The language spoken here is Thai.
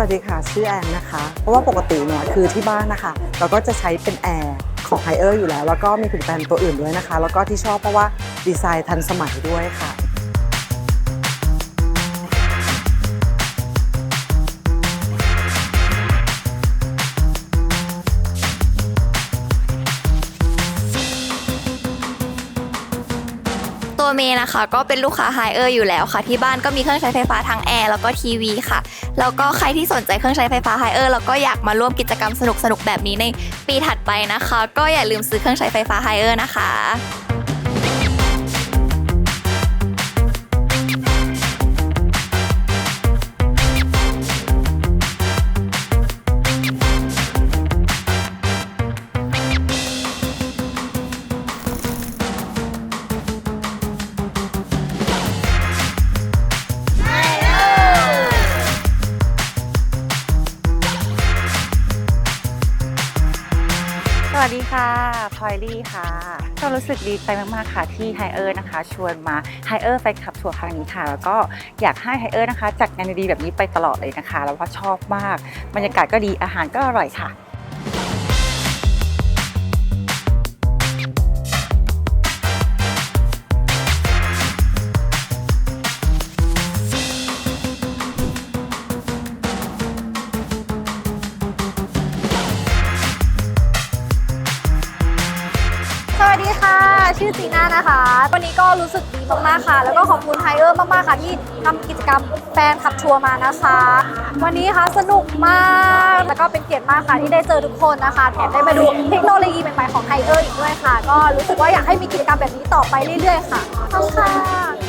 วัสดีค่ะ ชื่อแอนนะคะ เพราะว่าปกติเนี่ยคือที่บ้านนะคะเราก็จะใช้เป็นแอร์ของไฮเออร์อยู่แล้ว แล้วก็มีผลิตภัณฑ์ตัวอื่นด้วยนะคะ แล้วก็ที่ชอบเพราะว่าดีไซน์ทันสมัยด้วยค่ะ ตัวเมย์นะคะ ก็เป็นลูกค้าไฮเออร์อยู่แล้วค่ะ ที่บ้านก็มีเครื่องใช้ไฟฟ้าทั้งแอร์แล้วก็ทีวีค่ะ แล้วก็ใครที่สนใจเครื่องใช้ไฟฟ้าไฮเออร์แล้วก็อยากมาร่วมกิจกรรมสนุกๆแบบนี้ในปีถัดไปนะคะ ก็อย่าลืมซื้อเครื่องใช้ไฟฟ้าไฮเออร์นะคะ วัสดีค่ะพลอยลี่ค่ะก็รู้สึกดีใจมาก ๆ ค่ะ ที่ไฮเออร์นะคะ ชวนมาไฮเออร์แฟนคลับทัวร์ครั้งนี้ค่ะ แล้วก็อยากให้ไฮเออร์นะคะ จัดงานดีๆแบบนี้ไปตลอดเลยนะคะ แล้วว่าชอบมาก บรรยากาศก็ดีอาหารก็อร่อยค่ะ ดีค่ะ ชื่อจีน่านะคะ วันนี้ก็รู้สึกดีมากๆค่ะ แล้วก็ขอบคุณไฮเออร์มากๆค่ะ ที่ทำกิจกรรมแฟนขับทัวร์มานะคะ วันนี้ค่ะสนุกมาก แล้วก็เป็นเกียรติมากค่ะที่ได้เจอทุกคนนะคะแถมได้มาดูเทคโนโลยีใหม่ๆของไฮเออร์อีกด้วยค่ะ ก็รู้สึกว่าอยากให้มีกิจกรรมแบบนี้ต่อไปเรื่อยๆ ค่ะขอบคุณค่ะ